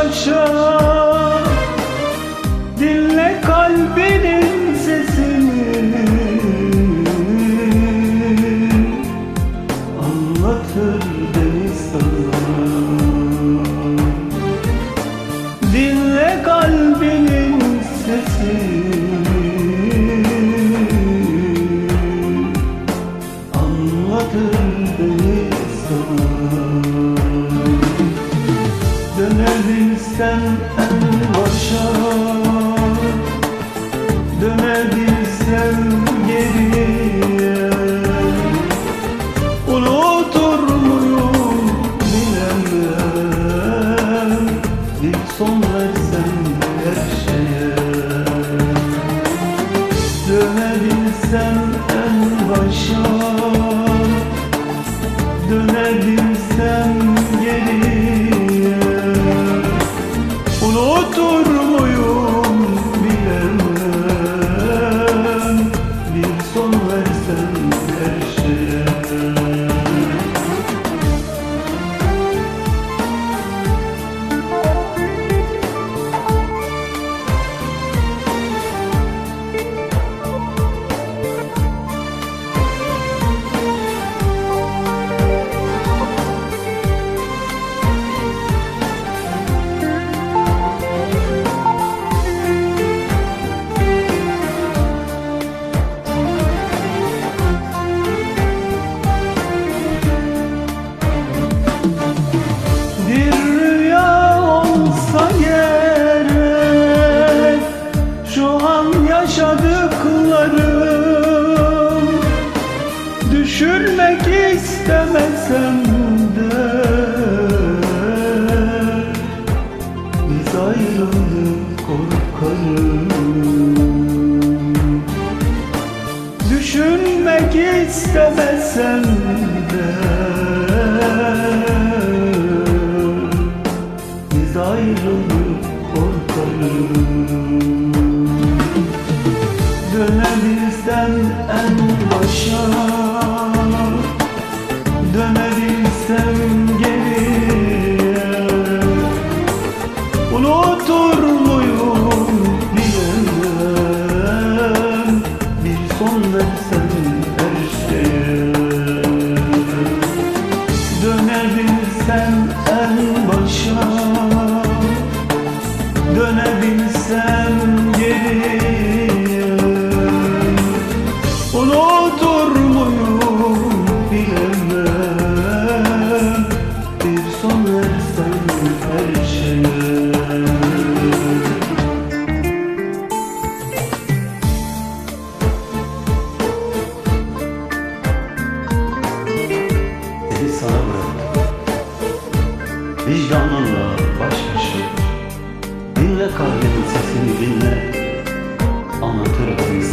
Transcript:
başa. Dinle kalbinin sesini. Anlatır deniz sana. Dinle kalbinin sesini. Dönebilsem en başa Dönebilsem geriye. Unutur muyum bilemem Bir son versem anlatamam yaşadıklarım Düşünmek istemesem de. Biz ayrıldık korkarım. Düşünmek istemesem de. Biz ayrıldık Dönebilsem geriye Unutur muyum bilemem Bir son versen her şeye. Dönebilsem en başa. Dönebilsem sana bıraktım Vicdanınla baş başa. Dinle kalbinin sesini dinle. Anlatırım sana